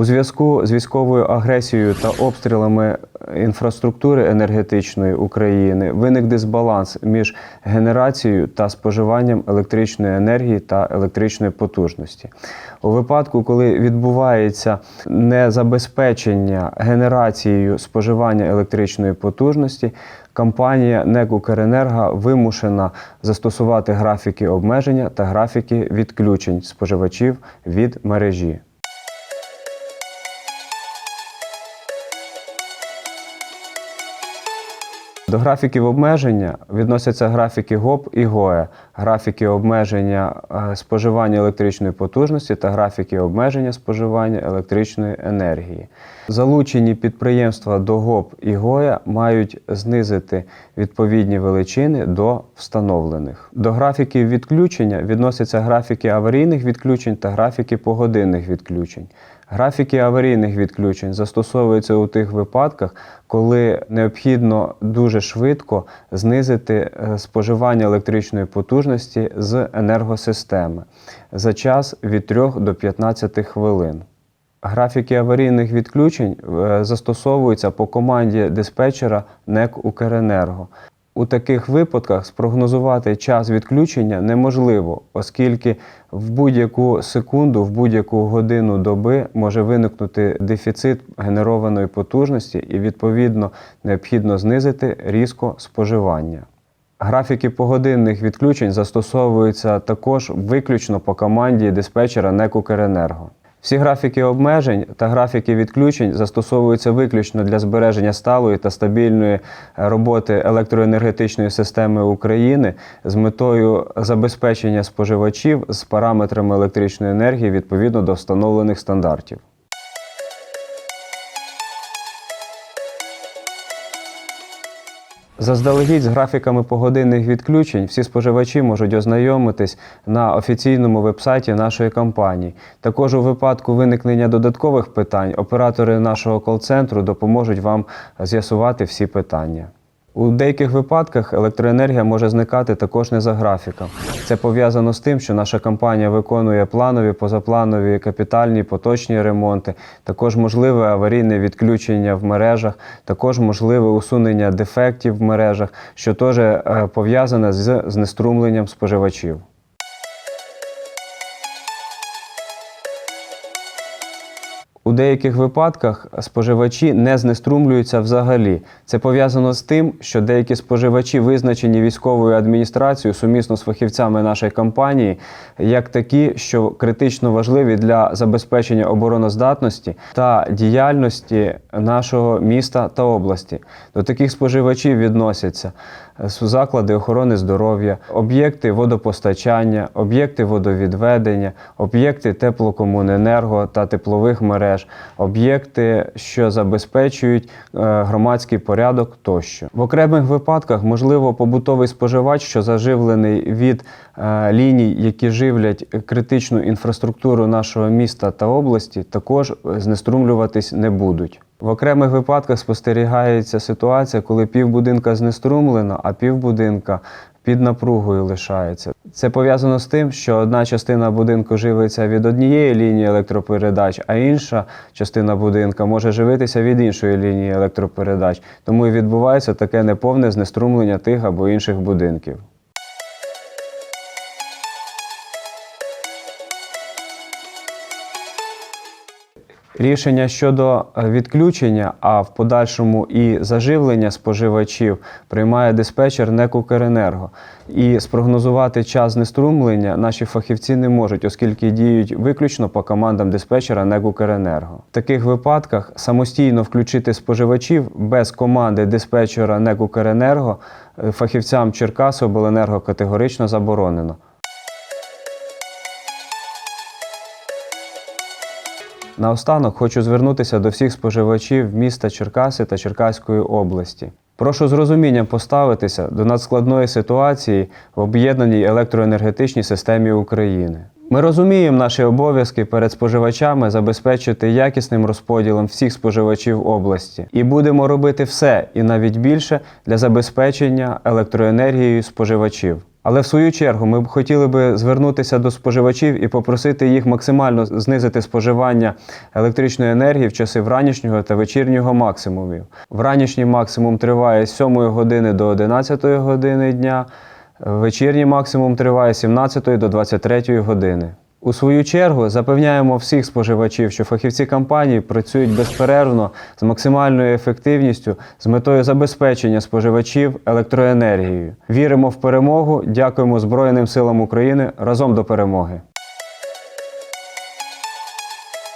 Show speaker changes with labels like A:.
A: У зв'язку з військовою агресією та обстрілами інфраструктури енергетичної України виник дисбаланс між генерацією та споживанням електричної енергії та електричної потужності. У випадку, коли відбувається незабезпечення генерацією споживання електричної потужності, компанія НЕК «Укренерго» вимушена застосувати графіки обмеження та графіки відключень споживачів від мережі. До графіків обмеження відносяться графіки ГОП і ГОЕ, графіки обмеження е, споживання електричної потужності та графіки обмеження споживання електричної енергії. Залучені підприємства до ГОП і ГОЕ мають знизити відповідні величини до встановлених. До графіків відключення відносяться графіки аварійних відключень та графіки погодинних відключень. Графіки аварійних відключень застосовуються у тих випадках, коли необхідно дуже швидко знизити е, споживання електричної потужності з енергосистеми за час від 3 до 15 хвилин. Графіки аварійних відключень е, застосовуються по команді диспетчера НЕК «Укренерго». У таких випадках спрогнозувати час відключення неможливо, оскільки в будь-яку секунду, в будь-яку годину доби може виникнути дефіцит генерованої потужності і відповідно необхідно знизити різко споживання. Графіки погодинних відключень застосовуються також виключно по команді диспетчера НЕК «Укренерго». Всі графіки обмежень та графіки відключень застосовуються виключно для збереження сталої та стабільної роботи електроенергетичної системи України з метою забезпечення споживачів з параметрами електричної енергії відповідно до встановлених стандартів. Заздалегідь з графіками погодинних відключень всі споживачі можуть ознайомитись на офіційному вебсайті нашої компанії. Також у випадку виникнення додаткових питань оператори нашого кол-центру допоможуть вам з'ясувати всі питання. У деяких випадках електроенергія може зникати також не за графіком. Це пов'язано з тим, що наша компанія виконує планові, позапланові, капітальні, поточні ремонти, також можливе аварійне відключення в мережах, також можливе усунення дефектів в мережах, що теж е, пов'язане з знеструмленням споживачів. У деяких випадках споживачі не знеструмлюються взагалі. Це пов'язано з тим, що деякі споживачі визначені військовою адміністрацією сумісно з фахівцями нашої компанії, як такі, що критично важливі для забезпечення обороноздатності та діяльності нашого міста та області. До таких споживачів відносяться заклади охорони здоров'я, об'єкти водопостачання, об'єкти водовідведення, об'єкти теплокомуненерго та теплових мереж, об'єкти, що забезпечують е, громадський порядок тощо. В окремих випадках можливо побутовий споживач, що заживлений від е, ліній, які живлять критичну інфраструктуру нашого міста та області, також знеструмлюватись не будуть. В окремих випадках спостерігається ситуація, коли півбудинка знеструмлена, а півбудинка під напругою лишається. Це пов'язано з тим, що одна частина будинку живиться від однієї лінії електропередач, а інша частина будинка може живитися від іншої лінії електропередач. Тому і відбувається таке неповне знеструмлення тих або інших будинків. Рішення щодо е, відключення, а в подальшому і заживлення споживачів приймає диспетчер НЕК «Укренерго». І спрогнозувати час знеструмлення наші фахівці не можуть, оскільки діють виключно по командам диспетчера НЕК «Укренерго». В таких випадках самостійно включити споживачів без команди диспетчера НЕК «Укренерго» е, фахівцям Черкасобленерго категорично заборонено. Наостанок хочу звернутися до всіх споживачів міста Черкаси та Черкаської області. Прошу з розумінням поставитися до надскладної ситуації в об'єднаній електроенергетичній системі України. Ми розуміємо наші обов'язки перед споживачами забезпечити якісним розподілом всіх споживачів області і будемо робити все і навіть більше для забезпечення електроенергією споживачів. Але в свою чергу ми б хотіли би звернутися до споживачів і попросити їх максимально знизити споживання електричної енергії в часи вранішнього та вечірнього максимумів. Вранішній максимум триває з 7 години до 11 години дня, вечірній максимум триває з 17 до 23 години. У свою чергу запевняємо всіх споживачів, що фахівці компанії працюють безперервно з максимальною ефективністю з метою забезпечення споживачів електроенергією. Віримо в перемогу, дякуємо Збройним силам України разом до перемоги.